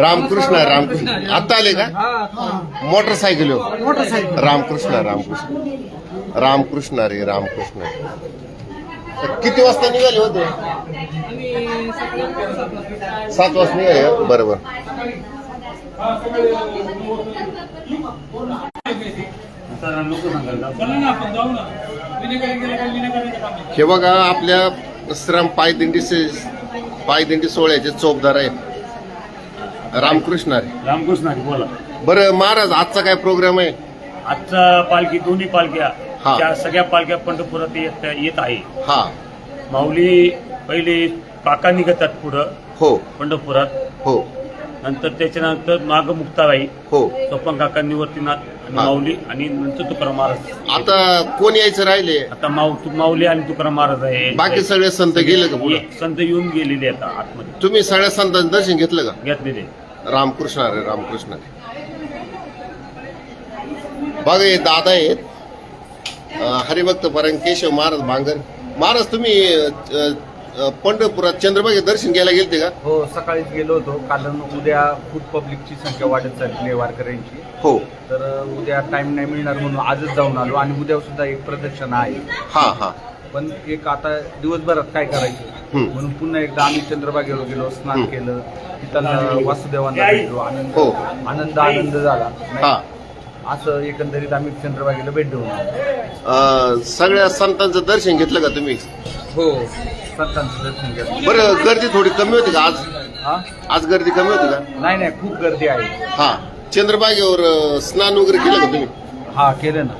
रामकृष्ण रामकृष्ण. आता आले का? Motorcycle motorcycle. रामकृष्ण रामकृष्ण. रामकृष्ण रे रामकृष्ण. किती वाजता निघाले होते? सात वाजता निघाले? बरोबर. हे बघा आपल्या श्रम पायदिंडीचे पायदिंडी सोहळ्याचे चोपदार आहेत. रामकृष्ण रे रामकृष्ण हरी बोला. बरं महाराज आजचा काय प्रोग्राम आहे? आजचा पालखी दोन्ही पालख्या हा. त्या सगळ्या पालख्या पंढरपुरात येत येत आहे. हा. माऊली पहिले काका निघतात पुढं हो. पंढरपुरात. हो. नंतर त्याच्यानंतर माग मुक्ताबाई हो. सोपन काका निवर्तीनाथ आणि हा. माऊली आणि नंतर तुकाराम महाराज. आता कोण यायचं राहिले? आता माऊ तु- माऊली आणि तुकाराम महाराज आहे. बाकी सगळे संत गेले का पुढे? ये- संत येऊन गेलेले आता आतमध्ये. तुम्ही सगळ्या संतांचं दर्शन घेतलं का? घेतलेले. रामकृष्ण रे रामकृष्ण रे बघा हे दादा आहेत. अं, हरिभक्त परम केशव महाराज भांगर. महाराज तुम्ही अं, अं, पंढरपुरात चंद्रबागे दर्शन घ्यायला गेलते का? हो सकाळीच गेलो होतो. कारण उद्या खूप पब्लिकची संख्या वाढत चालली आहे वारकऱ्यांची. हो. तर उद्या टाइम नाही मिळणार म्हणून आजच जाऊन आलो आणि उद्या सुद्धा एक प्रदक्षिणा आहे. हा हा. पण एक आता दिवसभरात काय करायचं? हम्म. म्हणून पुन्हा एकदा आम्ही चंद्रबागेवर गेलो स्नान हम्म. केलं. तिथं वासुदेवांना भेटलो. आनंद हो. आनंद आनंद झाला. नाही, हा. असं एकंदरीत आम्ही चंद्रबागेला भेट देऊन आलो. अं, सगळ्या संतांचं दर्शन घेतलं का तुम्ही? हो. संतांचं दर्शन घेतलं बरं गर्दी थोडी कमी होती का आज? हा? आज गर्दी कमी होती का? नाही नाही खूप गर्दी आहे. हा. चंद्रबागेवर अं, स्नान वगैरे केलं का तुम्ही? हा केलं ना.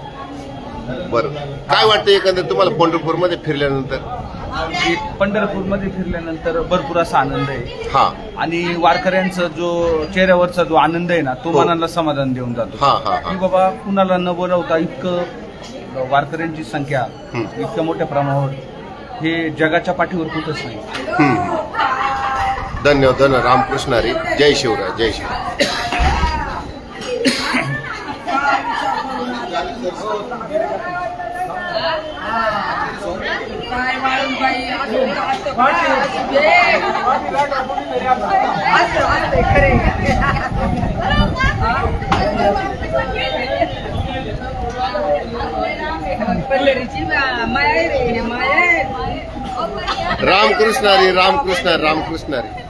बरं. काय वाटतं एकंदर तुम्हाला पंढरपूरमध्ये फिरल्यानंतर? एक पंढरपूरमध्ये फिरल्यानंतर भरपूर असा आनंद आहे. हा. आणि वारकऱ्यांचा जो चेहऱ्यावरचा जो आनंद आहे ना तो हो. मनाला समाधान देऊन जातो. हा हा की हा बाबा कुणाला न बोलवता इतकं वारकऱ्यांची संख्या हं. इतक्या मोठ्या प्रमाणावर हे जगाच्या पाठीवर कुठंच नाही. धन्यवाद धन्यवाद. रामकृष्ण हरी. जय शिवराय जय शिवराय. खरे पल्लरीची माया रे माया रामकृष्ण हरी रामकृष्ण हरी रामकृष्ण हरी.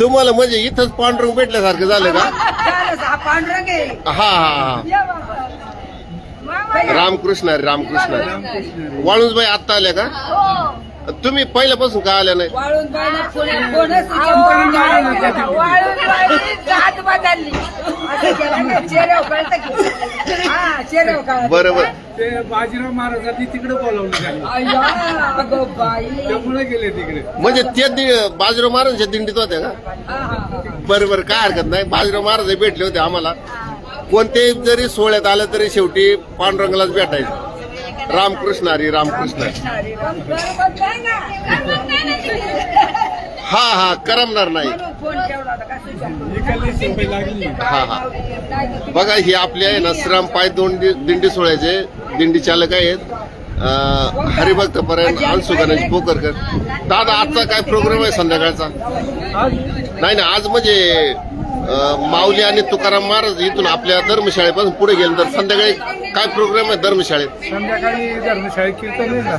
तुम्हाला म्हणजे इथंच पांडुरंग भेटल्यासारखं झालं का? पांडुरंग हा हा हा. रामकृष्ण हरी रामकृष्ण हरी. वाळूंजबाई आत्ता आल्या का? तुम्ही पहिल्यापासून का आल्या नाही. चेहऱ्यावर कळतं की. हा चेहऱ्यावर कळतं. बरोबर. ते बाजीराव महाराजांनी तिकडे बोलावलं त्यांनी. अय्या, अगं बाई. त्यामुळे गेले तिकडे. म्हणजे त्या दि- बाजीराव महाराजांच्या दिंडीत होत्या का हा, हा, हा. बरोबर काय हरकत नाही. बाजीराव महाराज भेटले होते आम्हाला. कोणते जरी सोहळ्यात आलं तरी शेवटी पांडुरंगालाच भेटायचं. रामकृष्ण हरी रामकृष्ण हरी. बरोबर. हा हा करमणार नाही. हा हा. बघा ही आपले आहे ना श्रम पाय दोन दिंडी सोहळ्याचे दिंडी चालक आहेत. हरिभक्त पर्यंत अंशु गणेश पोकरकर दादा आजचा काय प्रोग्राम आहे संध्याकाळचा? नाही ना आज म्हणजे माऊली आणि तुकाराम महाराज इथून आपल्या धर्मशाळेपासून पुढे गेले. तर संध्याकाळी काय प्रोग्राम आहे धर्मशाळेत? संध्याकाळी धर्मशाळेत कीर्तन ना.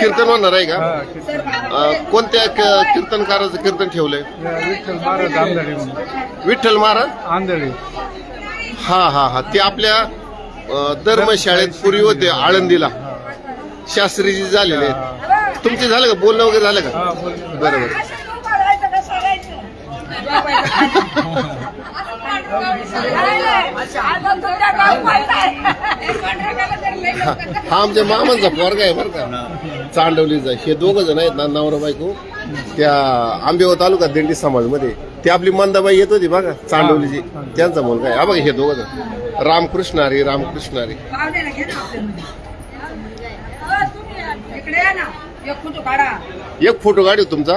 कीर्तन होणार आहे का? हा, कीर्तन. अं, कोणत्या क- कीर्तनकाराचं कीर्तन ठेवलंय? विठ्ठल महाराज आंधळी म्हणून. विठ्ठल महाराज? आंधळी. हा हा हा. ते आपल्या अ, धर्मशाळेत पूर्वी होते आळंदीला. शास्त्रीजी झालेले. आहेत तुमचे झालं का? बोलणं वगैरे झालं का? हा बोल बरोबर असं बोलायचं का सांगायचं? आता तुझ्या गाव बोलताय. एक पंधरा तर लई हा आमच्या मामांचा पोरगा आहे बरं का. चांडवलीचा हे दोघ जण आहेत ना नवरा बायको. त्या आंबेगाव तालुका दिंडी समाजमध्ये. ती आपली मंदाबाई येत होती बघा चांडवलीची. त्यांचा मुलगा आहे. हा बघा हे दोघ जण. रामकृष्ण हरी रामकृष्ण हरी. एक फोटो काढा. एक फोटो काढू तुमचा?